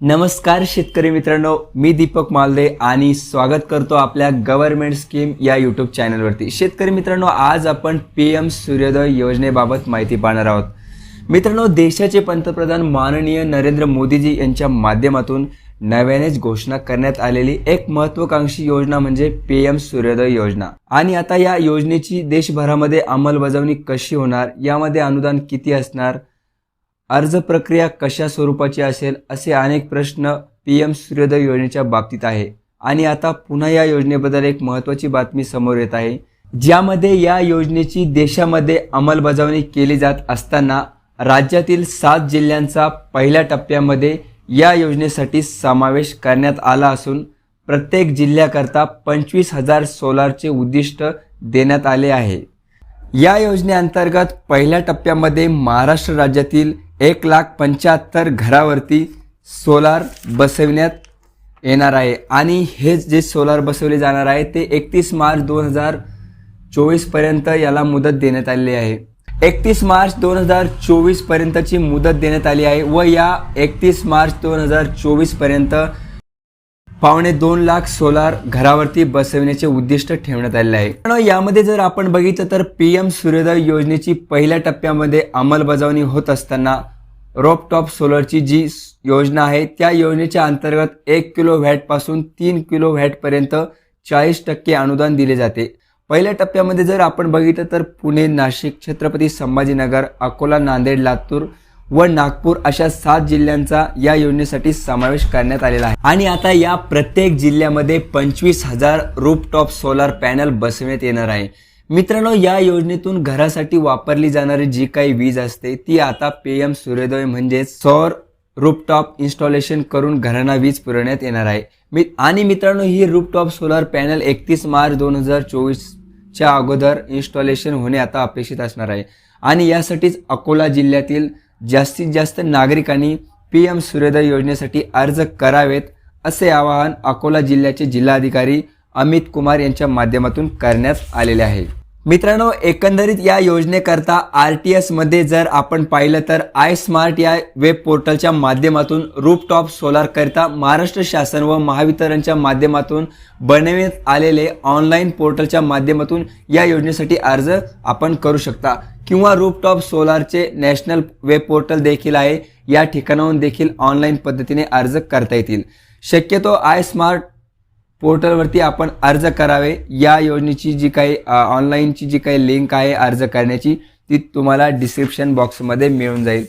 नमस्कार शेतकरी मित्रांनो मी दीपक मालदे आणि स्वागत करतो आपल्या गव्हर्नमेंट स्कीम या यूट्यूब चॅनलवरती शेतकरी मित्रांनो आज आपण पी एम सूर्योदय योजनेबाबत माहिती पाहणार आहोत. मित्रांनो देशाचे पंतप्रधान माननीय नरेंद्र मोदीजी यांच्या माध्यमातून नव्यानेच घोषणा करण्यात आलेली एक महत्वाकांक्षी योजना म्हणजे पी एम सूर्योदय योजना. आणि आता या योजनेची देशभरामध्ये अंमलबजावणी कशी होणार यामध्ये अनुदान किती असणार अर्ज प्रक्रिया कशा स्वरूपाची असेल असे अनेक प्रश्न पी एम सूर्योदय योजनेच्या बाबतीत आहे. आणि आता पुन्हा या योजनेबद्दल एक महत्त्वाची बातमी समोर येत आहे. ज्यामध्ये या योजनेची देशामध्ये अंमलबजावणी केली जात असताना राज्यातील सात जिल्ह्यांचा पहिल्या टप्प्यामध्ये या योजनेसाठी समावेश करण्यात आला असून प्रत्येक जिल्ह्याकरता पंचवीस हजार सोलारचे उद्दिष्ट देण्यात आले आहे. या योजनेअंतर्गत पहिल्या टप्प्यामध्ये महाराष्ट्र राज्यातील एक लाख पंच्याहत्तर घरावरती सोलार बसविण्यात येणार आहे. आणि हे जे सोलार बसवले जाणार आहे ते एकतीस मार्च दोन हजार चोवीसपर्यंत याला मुदत देण्यात आलेली आहे. एकतीस मार्च दोन हजार चोवीसपर्यंतची मुदत देण्यात आली आहे व या एकतीस मार्च दोन हजार चोवीसपर्यंत पावणे दोन लाख सोलार घरावरती बसविण्याचे उद्दिष्ट ठेवण्यात आलेले आहे. पण यामध्ये जर आपण बघितलं तर पी एम सूर्योदय योजनेची पहिल्या टप्प्यामध्ये अंमलबजावणी होत असताना रोपटॉप सोलरची जी योजना आहे त्या योजनेच्या अंतर्गत एक किलो व्हॅटपासून तीन किलो व्हॅटपर्यंत चाळीस टक्के अनुदान दिले जाते. पहिल्या टप्प्यामध्ये जर आपण बघितलं तर पुणे नाशिक छत्रपती संभाजीनगर अकोला नांदेड लातूर व नागपूर अशा सात जिल्ह्यांचा या योजनेसाठी समावेश करण्यात आलेला आहे. आणि आता या प्रत्येक जिल्ह्यामध्ये पंचवीस हजार रूपटॉप सोलार पॅनल बसवण्यात येणार आहे. मित्रांनो या योजनेतून घरासाठी वापरली जाणारी जी काही वीज असते ती आता पीएम सूर्योदय म्हणजेच सौर रूपटॉप इन्स्टॉलेशन करून घरांना वीज पुरवण्यात येणार आहे. मी आणि मित्रांनो ही रूपटॉप सोलार पॅनल एकतीस मार्च दोन हजार चोवीसच्या अगोदर इन्स्टॉलेशन होणे आता अपेक्षित असणार आहे. आणि यासाठीच अकोला जिल्ह्यातील जास्तीत जास्त नागरिकांनी पी एम सूर्योदय योजनेसाठी अर्ज करावेत असे आवाहन अकोला जिल्ह्याचे जिल्हाधिकारी अमित कुमार यांच्या माध्यमातून करण्यात आलेले आहे. मित्रांनो एकंदरीत या योजनेकरता आर टी एसमध्ये जर आपण पाहिलं तर आय स्मार्ट या वेब पोर्टलच्या माध्यमातून रूपटॉप सोलारकरिता महाराष्ट्र शासन व महावितरणच्या माध्यमातून बनविण्यात आलेले ऑनलाईन पोर्टलच्या माध्यमातून या योजनेसाठी अर्ज आपण करू शकता. किंवा रूपटॉप सोलारचे नॅशनल वेब पोर्टल देखील आहे या ठिकाणाहून देखील ऑनलाईन पद्धतीने अर्ज करता येतील. शक्यतो आय स्मार्ट पोर्टलवरती आपण अर्ज करावे. या योजनेची जी काही ऑनलाईनची जी काही लिंक आहे अर्ज करण्याची ती तुम्हाला डिस्क्रिप्शन बॉक्समध्ये मिळून जाईल.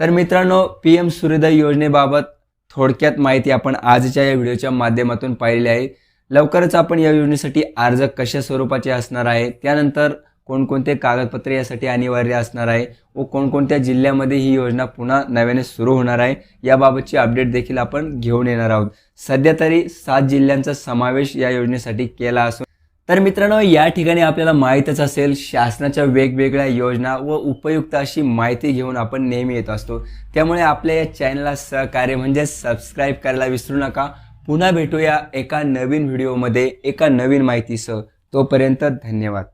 तर मित्रांनो पी एम सूर्योदय योजनेबाबत थोडक्यात माहिती आपण आजच्या या व्हिडिओच्या माध्यमातून पाहिलेली आहे. लवकरच आपण या योजनेसाठी अर्ज कशा स्वरूपाचे असणार आहे? त्यानंतर कोणकोणते कागदपत्रे यासाठी अनिवार्य असणार आहे व कोणकोणत्या जिल्ह्यामध्ये ही योजना पुन्हा नव्याने सुरू होणार आहे याबाबतची अपडेट देखील आपण घेऊन येणार आहोत. सध्या तरी सात जिल्ह्यांचा समावेश या योजनेसाठी केला असून तर मित्रांनो या ठिकाणी आपल्याला माहीतच असेल शासनाच्या वेगवेगळ्या योजना व उपयुक्त अशी माहिती घेऊन आपण नेहमी येत असतो. त्यामुळे आपल्या या चॅनलला सहकार्य म्हणजे सबस्क्राईब करायला विसरू नका. पुन्हा भेटूया एका नवीन व्हिडिओमध्ये एका नवीन माहितीसह. तोपर्यंत धन्यवाद.